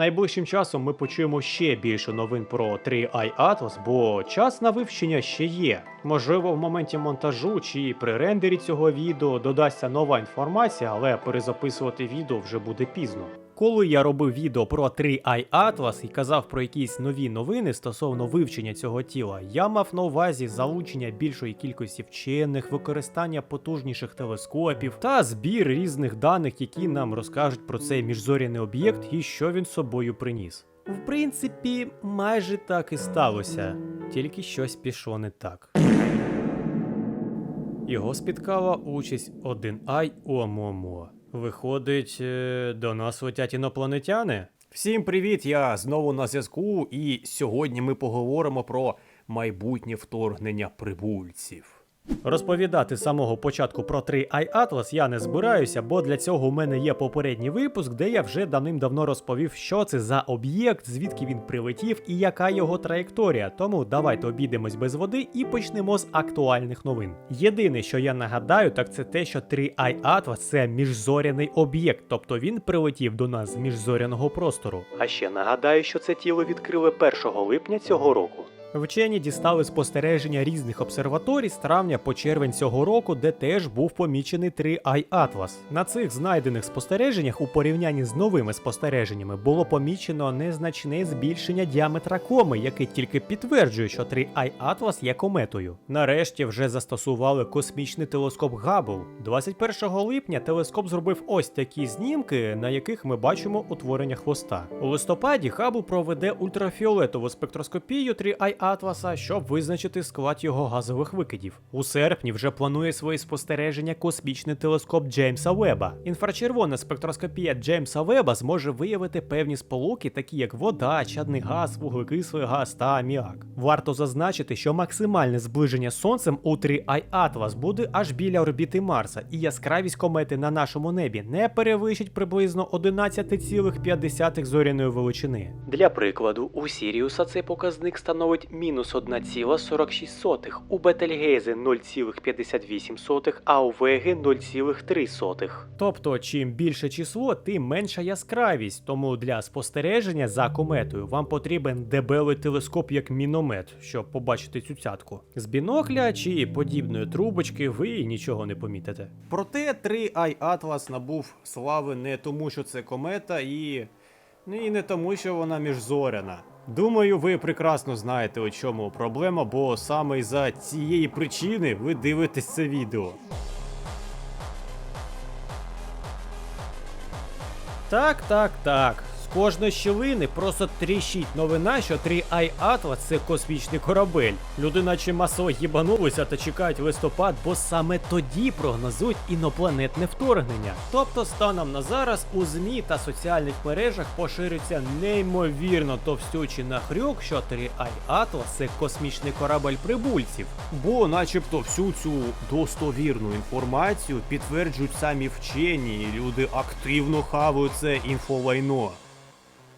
Найближчим часом ми почуємо ще більше новин про 3i Atlas, бо час на вивчення ще є. Можливо, в моменті монтажу чи при рендері цього відео додасться нова інформація, але перезаписувати відео вже буде пізно. Коли я робив відео про 3i Atlas і казав про якісь нові новини стосовно вивчення цього тіла, я мав на увазі залучення більшої кількості вчених, використання потужніших телескопів та збір різних даних, які нам розкажуть про цей міжзоряний об'єкт і що він собою приніс. В принципі, майже так і сталося, тільки щось пішло не так. Його спіткала участь 1i Уамуамуа. Виходить, е, до нас летять інопланетяни? Всім привіт! Я знову на зв'язку, і сьогодні ми поговоримо про майбутнє вторгнення прибульців. Розповідати з самого початку про 3i Atlas я не збираюся, бо для цього у мене є попередній випуск, де я вже давним-давно розповів, що це за об'єкт, звідки він прилетів і яка його траєкторія. Тому давайте обійдемось без води і почнемо з актуальних новин. Єдине, що я нагадаю, так це те, що 3i Atlas – це міжзоряний об'єкт, тобто він прилетів до нас з міжзоряного простору. А ще нагадаю, що це тіло відкрили 1 липня цього року. Вчені дістали спостереження різних обсерваторій з травня по червень цього року, де теж був помічений 3i Atlas. На цих знайдених спостереженнях у порівнянні з новими спостереженнями було помічено незначне збільшення діаметра коми, яке тільки підтверджує, що 3i Atlas є кометою. Нарешті вже застосували космічний телескоп Габл. 21 липня телескоп зробив ось такі знімки, на яких ми бачимо утворення хвоста. У листопаді Габл проведе ультрафіолетову спектроскопію 3i Атласа, щоб визначити склад його газових викидів. У серпні вже планує свої спостереження космічний телескоп Джеймса Веба. Інфрачервона спектроскопія Джеймса Веба зможе виявити певні сполуки, такі як вода, чадний газ, вуглекислий газ та аміак. Варто зазначити, що максимальне зближення сонцем у 3i Atlas буде аж біля орбіти Марса, і яскравість комети на нашому небі не перевищить приблизно 11,5 зоряної величини. Для прикладу, у Сіріуса цей показник становить мінус 1,46, у Бетельгейзе 0,58, а у Веги 0,3. Тобто, чим більше число, тим менша яскравість. Тому для спостереження за кометою вам потрібен дебелий телескоп як міномет, щоб побачити цю цятку. З бінокля чи подібної трубочки ви нічого не помітите. Проте 3i Atlas набув слави не тому, що це комета, і. Ну і не тому, що вона міжзоряна. Думаю, ви прекрасно знаєте, у чому проблема, бо саме із-за цієї причини ви дивитесь це відео. Так, так, так. З кожної щілини просто тріщить новина, що 3i Atlas це космічний корабель. Люди наче масово їбанулися та чекають листопад, бо саме тоді прогнозують інопланетне вторгнення. Тобто, станом на зараз у ЗМІ та соціальних мережах поширюється неймовірно товстючий нахрюк, що 3i Atlas це космічний корабель прибульців. Бо, начебто, всю цю достовірну інформацію підтверджують самі вчені, і люди активно хавають це інфолайно.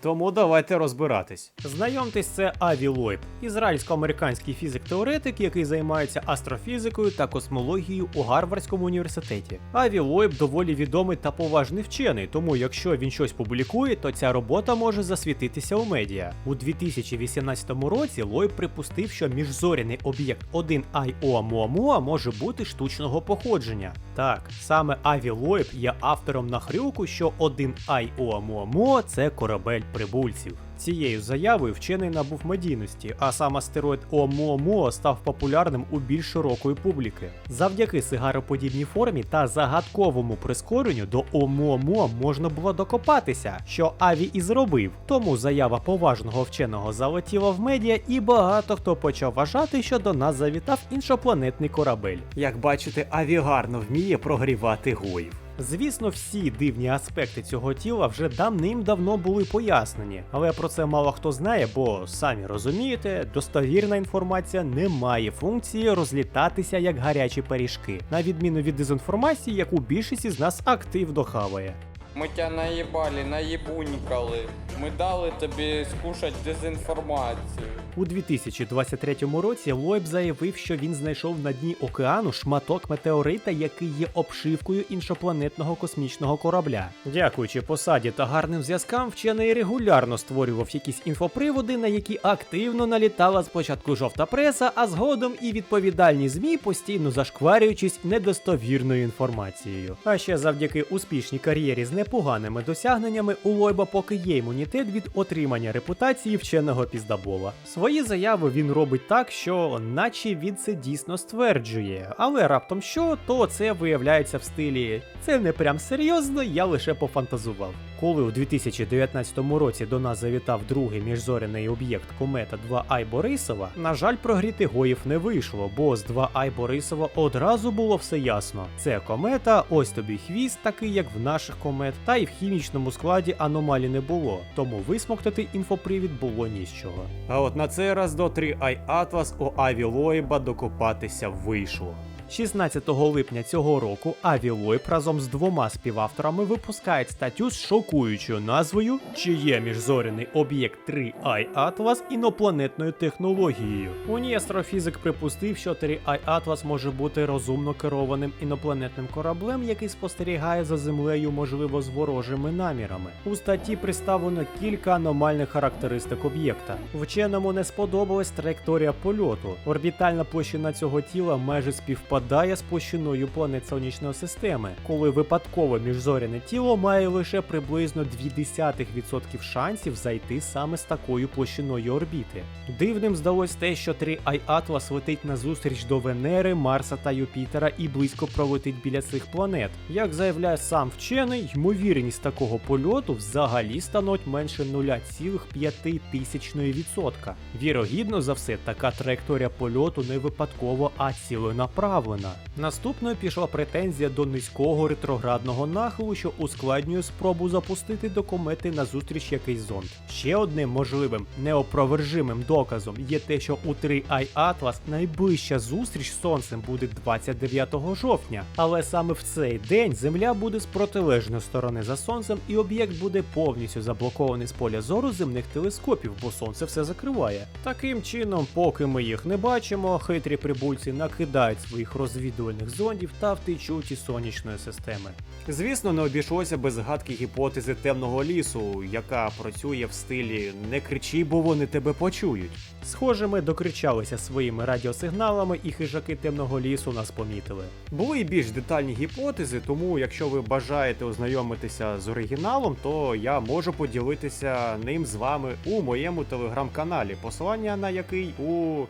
Тому давайте розбиратись. Знайомтесь, це Аві Лойб, ізраїльсько-американський фізик-теоретик, який займається астрофізикою та космологією у Гарвардському університеті. Аві Лойб доволі відомий та поважний вчений, тому якщо він щось публікує, то ця робота може засвітитися у медіа. У 2018 році Лойб припустив, що міжзоряний об'єкт 1I Оumuamua може бути штучного походження. Так, саме Аві Лойб є автором нахрюку, що 1I Оumuamua – це корабель прибульців. Цією заявою вчений набув медійності, а сам астероїд Оumuamua став популярним у більш широкої публіки. Завдяки сигароподібній формі та загадковому прискоренню до Оumuamua можна було докопатися, що Аві і зробив. Тому заява поважного вченого залетіла в медіа, і багато хто почав вважати, що до нас завітав іншопланетний корабель. Як бачите, Аві гарно вміє прогрівати гоїв. Звісно, всі дивні аспекти цього тіла вже давним-давно були пояснені, але про це мало хто знає, бо самі розумієте, достовірна інформація не має функції розлітатися як гарячі пиріжки, на відміну від дезінформації, яку більшість із нас активно хаває. Ми тебя наїбали, наїбунькали. Ми дали тобі скушать дезінформацію. У 2023 році Лойб заявив, що він знайшов на дні океану шматок метеорита, який є обшивкою іншопланетного космічного корабля. Дякуючи посаді та гарним зв'язкам, вчений регулярно створював якісь інфоприводи, на які активно налітала спочатку жовта преса, а згодом і відповідальні змі, постійно зашкварюючись недостовірною інформацією. А ще завдяки успішній кар'єрі з непоганими досягненнями у Лойба поки є імунітет від отримання репутації вченого піздабола. Свої заяви він робить так, що наче він це дійсно стверджує, але раптом що, то це виявляється в стилі це не прям серйозно, я лише пофантазував. Коли у 2019 році до нас завітав другий міжзоряний об'єкт комета 2I Борисова, на жаль, прогріти гоїв не вийшло, бо з 2I Борисова одразу було все ясно. Це комета, ось тобі хвіст, такий як в наших комет, та й в хімічному складі аномалій не було, тому висмоктати інфопривід було ні з чого. А от на цей раз до 3I Atlas у Аві Лоїба докопатися вийшло. 16 липня цього року Аві Лойб разом з двома співавторами випускають статтю з шокуючою назвою Чи є міжзоряний об'єкт 3I Atlas інопланетною технологією. У ній астрофізик припустив, що 3I Atlas може бути розумно керованим інопланетним кораблем, який спостерігає за землею, можливо, з ворожими намірами. У статті представлено кілька аномальних характеристик об'єкта. Вченому не сподобалась траєкторія польоту. Орбітальна площина цього тіла майже співпадає з площиною планет сонячної системи, коли випадкове міжзоряне тіло має лише приблизно 0,2% шансів зайти саме з такою площиною орбіти. Дивним здалось те, що 3I Atlas летить назустріч до Венери, Марса та Юпітера і близько пролетить біля цих планет. Як заявляє сам вчений, ймовірність такого польоту взагалі становить менше 0,5%. Вірогідно за все, така траєкторія польоту не випадково, а ціленаправлена. Наступною пішла претензія до низького ретроградного нахилу, що ускладнює спробу запустити до комети назустріч якийсь зонд. Ще одним можливим неопровержимим доказом є те, що у 3I Atlas найближча зустріч з сонцем буде 29 жовтня, але саме в цей день Земля буде з протилежної сторони за сонцем, і об'єкт буде повністю заблокований з поля зору земних телескопів, бо сонце все закриває. Таким чином, поки ми їх не бачимо, хитрі прибульці накидають своїх розвідувальних зондів та втечуть із сонячної системи. Звісно, не обійшлося без згадки гіпотези темного лісу, яка працює в стилі не кричи, бо вони тебе почують. Схоже, ми докричалися своїми радіосигналами, і хижаки темного лісу нас помітили. Були й більш детальні гіпотези, тому якщо ви бажаєте ознайомитися з оригіналом, то я можу поділитися ним з вами у моєму телеграм-каналі, посилання на який у.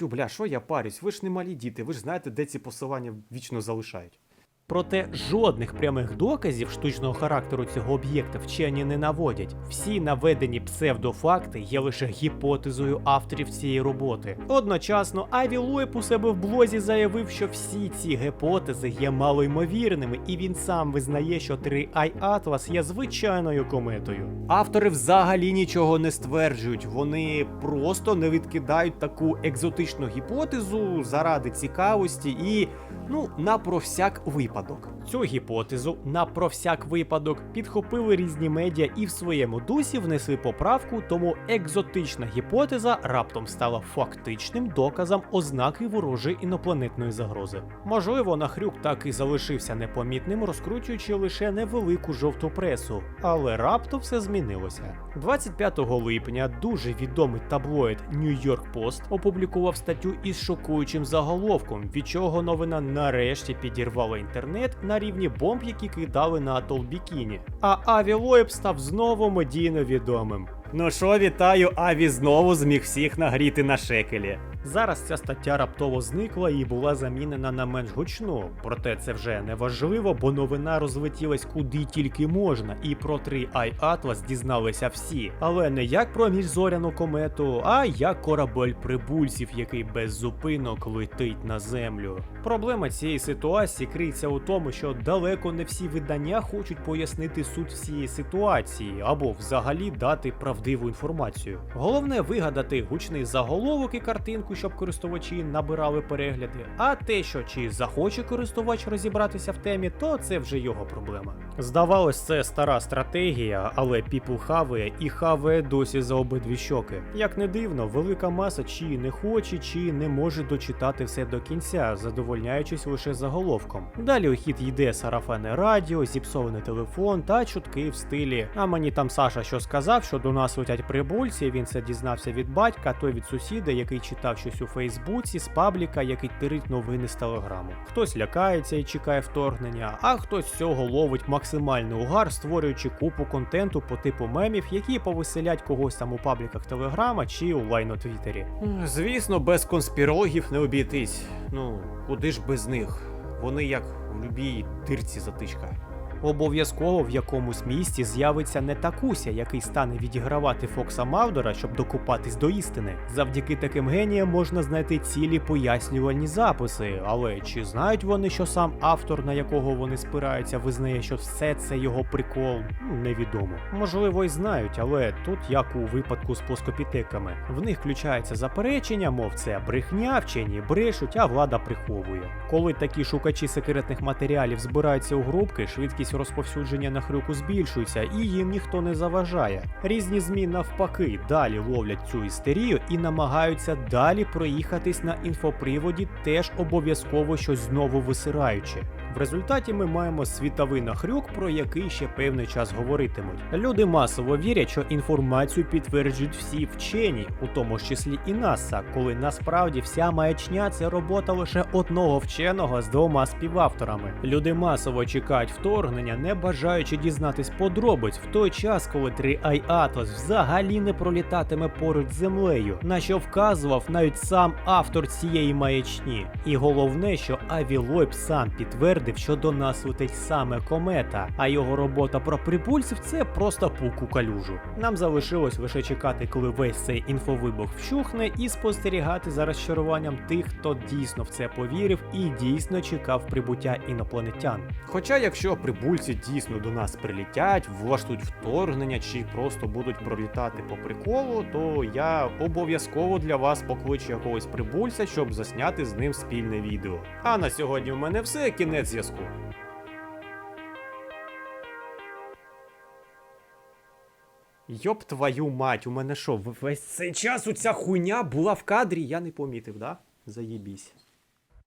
Тю, бля, що я парюсь? Ви ж не малі діти, ви ж знаєте, де ці посилання вічно залишають. Проте жодних прямих доказів штучного характеру цього об'єкта вчені не наводять. Всі наведені псевдофакти є лише гіпотезою авторів цієї роботи. Одночасно, Аві Лойб у себе в блозі заявив, що всі ці гіпотези є малоймовірними, і він сам визнає, що 3I Atlas є звичайною кометою. Автори взагалі нічого не стверджують, вони просто не відкидають таку екзотичну гіпотезу заради цікавості і ну на про всяк випадок. Цю гіпотезу на про всяк випадок підхопили різні медіа і в своєму дусі внесли поправку, тому екзотична гіпотеза раптом стала фактичним доказом ознаки ворожої інопланетної загрози. Можливо, Нахрюк так і залишився непомітним, розкручуючи лише невелику жовту пресу, але раптом все змінилося. 25 липня дуже відомий таблоїд New York Post опублікував статтю із шокуючим заголовком, від чого новина нарешті підірвала інтернет на рівні бомб, які кидали на атол Бікіні. А Аві Лойб став знову медійно відомим. Ну що, вітаю, Аві знову зміг всіх нагріти на шекелі. Зараз ця стаття раптово зникла і була замінена на менш гучну. Проте це вже не важливо, бо новина розлетілась куди тільки можна, і про 3i Atlas дізналися всі. Але не як про міжзоряну комету, а як корабель прибульців, який без зупинок летить на землю. Проблема цієї ситуації криється у тому, що далеко не всі видання хочуть пояснити суть всієї ситуації або взагалі дати правдиву інформацію. Головне вигадати гучний заголовок і картинку сторінку, щоб користувачі набирали перегляди. А те, що чи захоче користувач розібратися в темі, то це вже його проблема. Здавалось, це стара стратегія, але People хаває і хаває досі за обидві щоки. Як не дивно, велика маса чи не хоче, чи не може дочитати все до кінця, задовольняючись лише заголовком. Далі у хід йде сарафанне радіо, зіпсований телефон та чутки в стилі. А мені там Саша що сказав, що до нас летять прибульці. Він це дізнався від батька, той від сусіда, який читав щось у Фейсбуці, з пабліка, який тирить новини з телеграму. Хтось лякається і чекає вторгнення, а хтось з цього ловить максимальний угар, створюючи купу контенту по типу мемів, які повеселять когось там у пабліках Телеграма чи у лайно Твіттері. Звісно, без конспірологів не обійтись. Ну, куди ж без них? Вони як в любій дирці затичка. Обов'язково в якомусь місті з'явиться не такуся, який стане відігравати Фокса Мавдора, щоб докупатись до істини. Завдяки таким геніям можна знайти цілі пояснювальні записи, але чи знають вони, що сам автор, на якого вони спираються, визнає, що все це його прикол, невідомо. Можливо, і знають, але тут, як у випадку з плоскопітеками, в них включається заперечення, мов це брехня, вчені брешуть, а влада приховує. Коли такі шукачі секретних матеріалів збираються у групки, швидкість розповсюдження на хрюку збільшується і їм ніхто не заважає. Різні ЗМІ навпаки далі ловлять цю істерію і намагаються далі проїхатись на інфоприводі, теж обов'язково щось знову висираючи. В результаті ми маємо світовий нахрюк, про який ще певний час говоритимуть. Люди масово вірять, що інформацію підтверджують всі вчені, у тому числі і НАСА, коли насправді вся маячня це робота лише одного вченого з двома співавторами. Люди масово чекають вторгнення, не бажаючи дізнатись подробиць в той час, коли 3i Atlas взагалі не пролітатиме поруч з землею, на що вказував навіть сам автор цієї маячні. І головне, що Авілойб сам підтвердив, що до нас летить саме комета, а його робота про прибульців це просто пук у калюжу. Нам залишилось лише чекати, коли весь цей інфовибух вщухне, і спостерігати за розчаруванням тих, хто дійсно в це повірив і дійсно чекав прибуття інопланетян. Хоча, якщо прибульці дійсно до нас прилітять, влаштують вторгнення чи просто будуть пролітати по приколу, то я обов'язково для вас покличу якогось прибульця, щоб засняти з ним спільне відео. А на сьогодні в мене все, кінець зв'язку. Йоп твою мать, у мене що, весь цей час оця хуйня була в кадрі, я не помітив, да? Заєбісь.